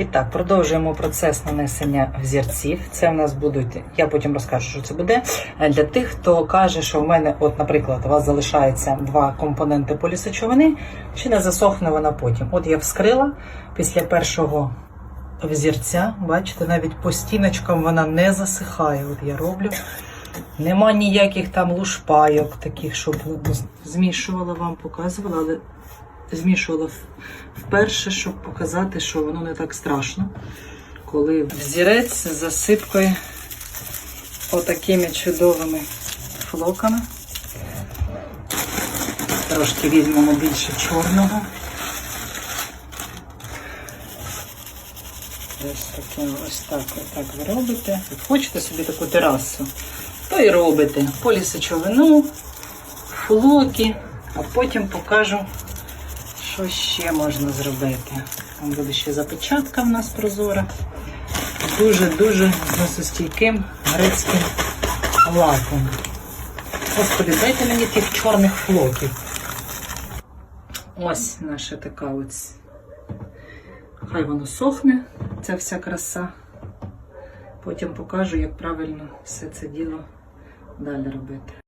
І так, продовжуємо процес нанесення взірців. Це в нас будуть, я потім розкажу, що це буде. Е, Для тих, хто каже, що в мене, от, наприклад, у вас залишається два компоненти полісечовини, чи не засохне вона потім. От я вскрила після першого взірця, бачите, навіть по стіночкам вона не засихає. От я роблю. Нема ніяких там лушпайок, таких, щоб змішувала вам, показувала, але змішувала вперше, щоб показати, що воно не так страшно. Коли взірець з засипкою отакими чудовими флоками. Трошки візьмемо більше чорного. Ось таким ось так, отак ви робите. Як хочете собі таку терасу, то і робите полісечовину, флоки, а потім покажу, що ще можна зробити. Там буде ще запечатка в нас прозора. Дуже-дуже зносостійким грецьким лаком. Господи, дайте мені тих чорних флоків. Ось наша така ось. Хай воно сохне, ця вся краса. Потім покажу, як правильно все це діло далі робити.